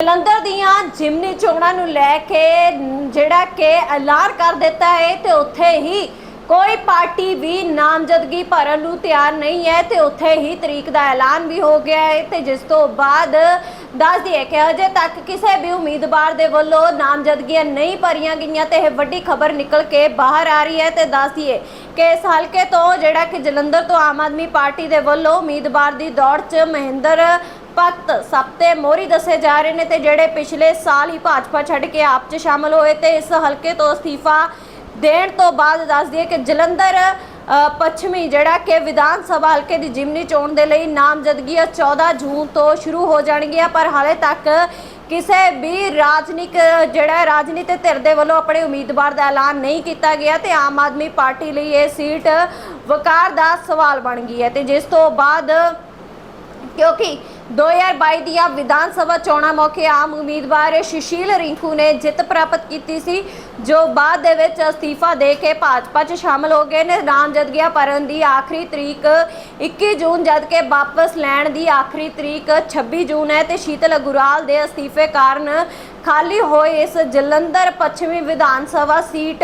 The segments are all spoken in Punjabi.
ਜਲੰਧਰ ਦੀਆਂ ਜਿਮਨੀ ਚੋਣਾਂ ਨੂੰ ਲੈ ਕੇ ਜਿਹੜਾ ਕਿ ਐਲਾਨ ਕਰ ਦਿੱਤਾ ਹੈ ਤੇ ਉੱਥੇ ਹੀ ਕੋਈ ਪਾਰਟੀ ਵੀ ਨਾਮਜ਼ਦਗੀ ਭਰਨ ਨੂੰ ਤਿਆਰ ਨਹੀਂ ਹੈ ਤੇ ਉੱਥੇ ਹੀ ਤਰੀਕ ਦਾ ਐਲਾਨ ਵੀ ਹੋ ਗਿਆ ਹੈ ਤੇ ਜਿਸ ਤੋਂ ਬਾਅਦ ਦੱਸ ਦਈਏ ਕਿ ਅਜੇ ਤੱਕ ਕਿਸੇ ਵੀ ਉਮੀਦਵਾਰ ਦੇ ਵੱਲੋਂ ਨਾਮਜ਼ਦਗੀਆਂ ਨਹੀਂ ਭਰੀਆਂ ਗਈਆਂ ਤੇ ਇਹ ਵੱਡੀ ਖਬਰ ਨਿਕਲ ਕੇ ਬਾਹਰ ਆ ਰਹੀ ਹੈ ਤੇ ਦੱਸ ਦਈਏ ਕਿ ਇਸ ਹਲਕੇ ਤੋਂ ਜਿਹੜਾ ਕਿ ਜਲੰਧਰ ਤੋਂ ਆਮ ਆਦਮੀ ਪਾਰਟੀ ਦੇ ਵੱਲੋਂ ਉਮੀਦਵਾਰ ਦੀ ਦੌੜ 'ਚ ਮਹਿੰਦਰ ਭਗਤ ਸਭ ਤੇ ਮੋਹਰੀ ਦੱਸੇ ਜਾ ਰਹੇ ਨੇ ਤੇ ਜਿਹੜੇ ਪਿਛਲੇ ਸਾਲ ਹੀ ਭਾਜਪਾ ਛੱਡ ਕੇ ਆਪ 'ਚ ਸ਼ਾਮਲ ਹੋਏ ਤੇ ਇਸ ਹਲਕੇ ਤੋਂ ਅਸਤੀਫਾ ਦੇਣ ਤੋਂ ਬਾਅਦ ਦੱਸ ਦਈਏ ਕਿ ਜਲੰਧਰ ਪੱਛਮੀ ਜਿਹੜਾ ਕਿ ਵਿਧਾਨ ਸਭਾ ਹਲਕੇ ਦੀ ਜਿਮਨੀ ਚੋਣ ਦੇ ਲਈ ਨਾਮਜ਼ਦਗੀਆਂ 14 ਜੂਨ ਤੋਂ ਸ਼ੁਰੂ ਹੋ ਜਾਣਗੀਆਂ, ਪਰ ਹਾਲੇ ਤੱਕ ਕਿਸੇ ਵੀ ਰਾਜਨੀਕ, ਜਿਹੜਾ ਰਾਜਨੀਤਿਕ ਧਿਰ ਦੇ ਵੱਲੋਂ ਆਪਣੇ ਉਮੀਦਵਾਰ ਦਾ ਐਲਾਨ ਨਹੀਂ ਕੀਤਾ ਗਿਆ ਤੇ ਆਮ ਆਦਮੀ ਪਾਰਟੀ ਲਈ ਇਹ ਸੀਟ ਵਕਾਰ ਦਾ ਸਵਾਲ ਬਣ ਗਈ ਹੈ ਤੇ ਜਿਸ ਤੋਂ ਬਾਅਦ ਕਿਉਂਕਿ 2022 ਦੀਆਂ ਵਿਧਾਨ ਸਭਾ ਚੋਣਾਂ ਮੌਕੇ ਆਮ ਉਮੀਦਵਾਰ ਸੁਸ਼ੀਲ ਰਿੰਕੂ ਨੇ ਜਿੱਤ ਪ੍ਰਾਪਤ ਕੀਤੀ ਸੀ, ਜੋ ਬਾਅਦ ਦੇ ਵਿੱਚ ਅਸਤੀਫਾ ਦੇ ਕੇ ਭਾਜਪਾ 'ਚ ਸ਼ਾਮਲ ਹੋ ਗਏ ਨੇ ਨਾਮਜ਼ਦਗੀਆਂ ਭਰਨ ਦੀ ਆਖਰੀ ਤਰੀਕ 21 ਜੂਨ ਜਦ ਕਿ ਵਾਪਸ ਲੈਣ ਦੀ ਆਖਰੀ ਤਰੀਕ 26 ਜੂਨ ਹੈ ਤੇ ਸ਼ੀਤਲ ਅਗੁਰਾਲ ਦੇ ਅਸਤੀਫੇ ਕਾਰਨ ਖਾਲੀ ਹੋਏ ਇਸ ਜਲੰਧਰ ਪੱਛਮੀ ਵਿਧਾਨ ਸਭਾ ਸੀਟ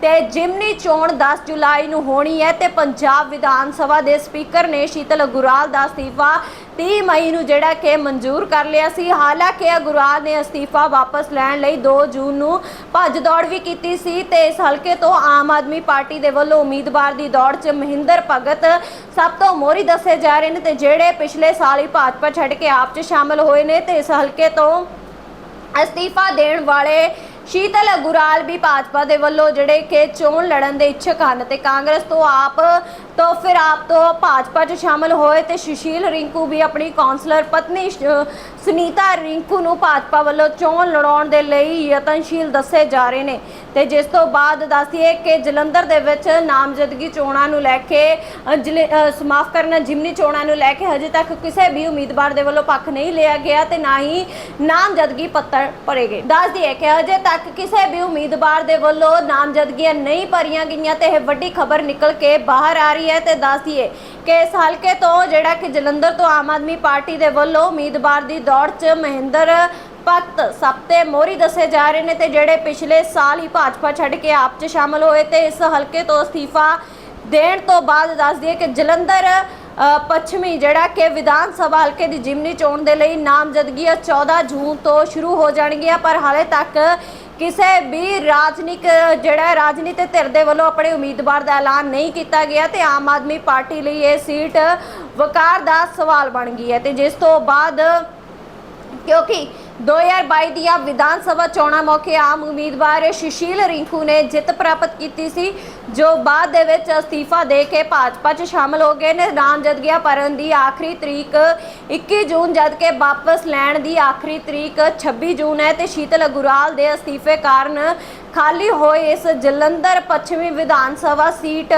ਤੇ ਜਿਮਨੀ ਚੋਣ 10 ਜੁਲਾਈ ਨੂੰ ਹੋਣੀ ਹੈ ਤੇ ਪੰਜਾਬ ਵਿਧਾਨ ਸਭਾ ਦੇ ਸਪੀਕਰ ਨੇ ਸ਼ੀਤਲ ਅਗੁਰਾਲ ਦਾ ਅਸਤੀਫਾ 30 ਮਈ ਨੂੰ ਜਿਹੜਾ ਕਿ ਮਨਜ਼ੂਰ ਕਰ ਲਿਆ ਸੀ। ਹਾਲਾਂਕਿ ਅਗੁਰਾਲ ਨੇ ਅਸਤੀਫਾ ਵਾਪਸ ਲੈਣ ਲਈ 2 ਜੂਨ ਨੂੰ ਭੱਜ ਦੌੜ ਵੀ ਕੀਤੀ ਸੀ ਤੇ ਇਸ ਹਲਕੇ ਤੋਂ ਆਮ ਆਦਮੀ ਪਾਰਟੀ ਦੇ ਵੱਲੋਂ ਉਮੀਦਵਾਰ ਦੀ ਦੌੜ 'ਚ ਮਹਿੰਦਰ ਭਗਤ ਸਭ ਤੋਂ ਮੋਹਰੀ ਦੱਸੇ ਜਾ ਰਹੇ ਨੇ ਤੇ ਜਿਹੜੇ ਪਿਛਲੇ ਸਾਲ ਹੀ ਭਾਜਪਾ ਛੱਡ ਕੇ ਆਪ 'ਚ ਸ਼ਾਮਲ ਹੋਏ ਨੇ ਤੇ ਇਸ ਹਲਕੇ ਤੋਂ ਅਸਤੀਫਾ ਦੇਣ ਵਾਲੇ ਸ਼ੀਤਲ ਅਗੁਰਾਲ ਵੀ ਭਾਜਪਾ ਦੇ ਵੱਲੋਂ ਜਿਹੜੇ ਕਿ ਚੋਣ ਲੜਨ ਦੇ ਇੱਛਕ ਹਨ ਤੇ ਕਾਂਗਰਸ ਤੋਂ ਆਪ ਤੋਂ ਆਪ ਤੋਂ ਭਾਜਪਾ 'ਚ ਸ਼ਾਮਲ ਹੋਏ ਤੇ ਸੁਸ਼ੀਲ ਰਿੰਕੂ ਵੀ ਆਪਣੀ ਕਾਉਂਸਲਰ ਪਤਨੀ ਸੁਨੀਤਾ ਰਿੰਕੂ ਨੂੰ ਭਾਜਪਾ ਵੱਲੋਂ ਚੋਣ ਲੜਾਉਣ ਦੇ ਲਈ ਯਤਨਸ਼ੀਲ ਦੱਸੇ ਜਾ ਰਹੇ ਨੇ। ਤੇ ਜਿਸ ਤੋਂ ਬਾਅਦ ਦੱਸੀਏ ਕਿ ਜਲੰਧਰ ਦੇ ਵਿੱਚ ਨਾਮਜ਼ਦਗੀ ਚੋਣਾਂ ਨੂੰ ਲੈ ਕੇ ਸਮਾਫ ਕਰਨਾ, ਜਿਮਨੀ ਚੋਣਾਂ ਨੂੰ ਲੈ ਕੇ ਹਜੇ ਤੱਕ ਕਿਸੇ ਵੀ ਉਮੀਦਵਾਰ ਦੇ ਵੱਲੋਂ ਪੱਖ ਨਹੀਂ ਲਿਆ ਗਿਆ ਤੇ ਨਾ ਹੀ ਨਾਮਜ਼ਦਗੀ ਪੱਤਰ ਭਰੇ ਗਏ। ਦੱਸ ਦਈਏ ਕਿ ਹਜੇ ਤੱਕ ਕਿਸੇ ਵੀ ਉਮੀਦਵਾਰ ਦੇ ਵੱਲੋਂ ਨਾਮਜ਼ਦਗੀਆਂ ਨਹੀਂ ਭਰੀਆਂ ਗਈਆਂ ਤੇ ਇਹ ਵੱਡੀ ਖਬਰ ਨਿਕਲ ਕੇ ਬਾਹਰ ਆ ਰਹੀ ਹੈ ਤੇ ਦੱਸ ਦਈਏ ਕਿ ਇਸ ਹਲਕੇ ਤੋਂ ਜਿਹੜਾ ਕਿ ਜਲੰਧਰ ਤੋਂ ਆਮ ਆਦਮੀ ਪਾਰਟੀ ਦੇ ਵੱਲੋਂ ਉਮੀਦਵਾਰ ਦੀ ਦੌੜ 'ਚ ਮਹਿੰਦਰ ਭਗਤ ਸਭ ਤੇ ਮੋਹਰੀ ਦੱਸੇ ਜਾ ਰਹੇ ਨੇ ਤੇ ਜਿਹੜੇ ਪਿਛਲੇ ਸਾਲ ਹੀ ਭਾਜਪਾ ਛੱਡ ਕੇ ਆਪ 'ਚ ਸ਼ਾਮਲ ਹੋਏ ਤੇ ਇਸ ਹਲਕੇ ਤੋਂ ਅਸਤੀਫਾ ਦੇਣ ਤੋਂ ਬਾਅਦ ਦੱਸ ਦਈਏ ਕਿ ਜਲੰਧਰ ਪੱਛਮੀ ਜਿਹੜਾ ਕਿ ਵਿਧਾਨ ਸਭਾ ਹਲਕੇ ਦੀ ਜਿਮਨੀ ਚੋਣ ਦੇ ਲਈ ਨਾਮਜ਼ਦਗੀਆਂ 14 ਜੂਨ ਤੋਂ ਸ਼ੁਰੂ ਹੋ ਜਾਣਗੀਆਂ, ਪਰ ਹਾਲੇ ਤੱਕ ਕਿਸੇ ਵੀ ਰਾਜਨੀਕ, ਜਿਹੜਾ ਰਾਜਨੀਤਿਕ ਧਿਰ ਦੇ ਵੱਲੋਂ ਆਪਣੇ ਉਮੀਦਵਾਰ ਦਾ ਐਲਾਨ ਨਹੀਂ ਕੀਤਾ ਗਿਆ ਤੇ ਆਮ ਆਦਮੀ ਪਾਰਟੀ ਲਈ ਇਹ ਸੀਟ ਵਕਾਰ ਦਾ ਸਵਾਲ ਬਣ ਗਈ ਹੈ। ਤੇ ਜਿਸ ਤੋਂ ਬਾਅਦ ਕਿਉਂਕਿ 2022 ਦੀਆਂ ਵਿਧਾਨ ਸਭਾ ਚੋਣਾਂ ਮੌਕੇ ਆਮ ਉਮੀਦਵਾਰ ਸੁਸ਼ੀਲ ਰਿੰਕੂ ਨੇ ਜਿੱਤ ਪ੍ਰਾਪਤ ਕੀਤੀ ਸੀ, ਜੋ ਬਾਅਦ ਦੇ ਵਿੱਚ ਅਸਤੀਫਾ ਦੇ ਕੇ ਭਾਜਪਾ 'ਚ ਸ਼ਾਮਲ ਹੋ ਗਏ ਨੇ। ਨਾਮਜ਼ਦਗੀਆਂ ਭਰਨ ਦੀ ਆਖਰੀ ਤਰੀਕ 21 ਜੂਨ ਜਦ ਕਿ ਵਾਪਸ ਲੈਣ ਦੀ ਆਖਰੀ ਤਰੀਕ 26 ਜੂਨ ਹੈ ਤੇ ਸ਼ੀਤਲ ਅਗੁਰਾਲ ਦੇ ਅਸਤੀਫੇ ਕਾਰਨ ਖਾਲੀ ਹੋਏ ਇਸ ਜਲੰਧਰ ਪੱਛਮੀ ਵਿਧਾਨ ਸਭਾ ਸੀਟ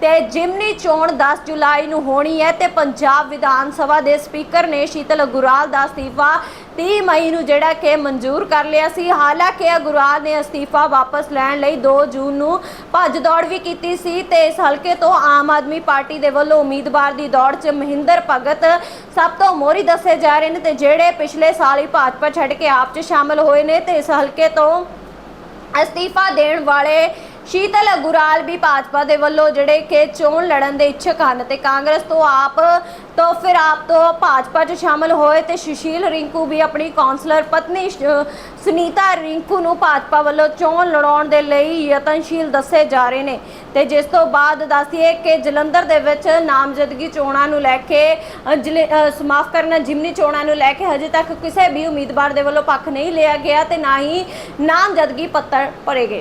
ਤੇ ਜਿਮਨੀ ਚੋਣ 10 ਜੁਲਾਈ ਨੂੰ ਹੋਣੀ ਹੈ ਤੇ ਪੰਜਾਬ ਵਿਧਾਨ ਸਭਾ ਦੇ ਸਪੀਕਰ ਨੇ ਸ਼ੀਤਲ ਅਗੁਰਾਲ ਦਾ ਅਸਤੀਫਾ 30 ਮਈ ਨੂੰ ਜਿਹੜਾ ਕਿ ਮਨਜ਼ੂਰ ਕਰ ਲਿਆ ਸੀ। ਹਾਲਾਂਕਿ ਅਗੁਰਾਲ ਨੇ ਅਸਤੀਫਾ ਵਾਪਸ ਲੈਣ ਲਈ 2 ਜੂਨ ਨੂੰ ਭੱਜ ਦੌੜ ਵੀ ਕੀਤੀ ਸੀ ਤੇ ਇਸ ਹਲਕੇ ਤੋਂ ਆਮ ਆਦਮੀ ਪਾਰਟੀ ਦੇ ਵੱਲੋਂ ਉਮੀਦਵਾਰ ਦੀ ਦੌੜ 'ਚ ਮਹਿੰਦਰ ਭਗਤ ਸਭ ਤੋਂ ਮੋਹਰੀ ਦੱਸੇ ਜਾ ਰਹੇ ਨੇ ਤੇ ਜਿਹੜੇ ਪਿਛਲੇ ਸਾਲ ਹੀ ਭਾਜਪਾ ਛੱਡ ਕੇ ਆਪ 'ਚ ਸ਼ਾਮਲ ਹੋਏ ਨੇ ਤੇ ਇਸ ਹਲਕੇ ਤੋਂ ਅਸਤੀਫਾ ਦੇਣ ਵਾਲੇ ਸ਼ੀਤਲ ਅਗੁਰਾਲ ਵੀ ਭਾਜਪਾ ਦੇ ਵੱਲੋਂ ਜਿਹੜੇ ਕਿ ਚੋਣ ਲੜਨ ਦੇ ਇੱਛਕ ਹਨ ਤੇ ਕਾਂਗਰਸ ਤੋਂ ਆਪ ਤੋਂ ਫਿਰ ਆਪ ਤੋਂ ਭਾਜਪਾ 'ਚ ਸ਼ਾਮਲ ਹੋਏ ਤੇ ਸੁਸ਼ੀਲ ਰਿੰਕੂ ਵੀ ਆਪਣੀ ਕਾਉਂਸਲਰ ਪਤਨੀ ਸ਼- ਸੁਨੀਤਾ ਰਿੰਕੂ ਨੂੰ ਭਾਜਪਾ ਵੱਲੋਂ ਚੋਣ ਲੜਾਉਣ ਦੇ ਲਈ ਯਤਨਸ਼ੀਲ ਦੱਸੇ ਜਾ ਰਹੇ ਨੇ। ਤੇ ਜਿਸ ਤੋਂ ਬਾਅਦ ਦੱਸੀਏ ਕਿ ਜਲੰਧਰ ਦੇ ਵਿੱਚ ਨਾਮਜ਼ਦਗੀ ਚੋਣਾਂ ਨੂੰ ਲੈ ਕੇ ਅ, ਸਮਾਫ ਕਰਨਾ ਜਿਮਨੀ ਚੋਣਾਂ ਨੂੰ ਲੈ ਕੇ ਹਜੇ ਤੱਕ ਕਿਸੇ ਵੀ ਉਮੀਦਵਾਰ ਦੇ ਵੱਲੋਂ ਪੱਖ ਨਹੀਂ ਲਿਆ ਗਿਆ ਤੇ ਨਾ ਹੀ ਨਾਮਜ਼ਦਗੀ ਪੱਤਰ ਭਰੇ ਗਏ।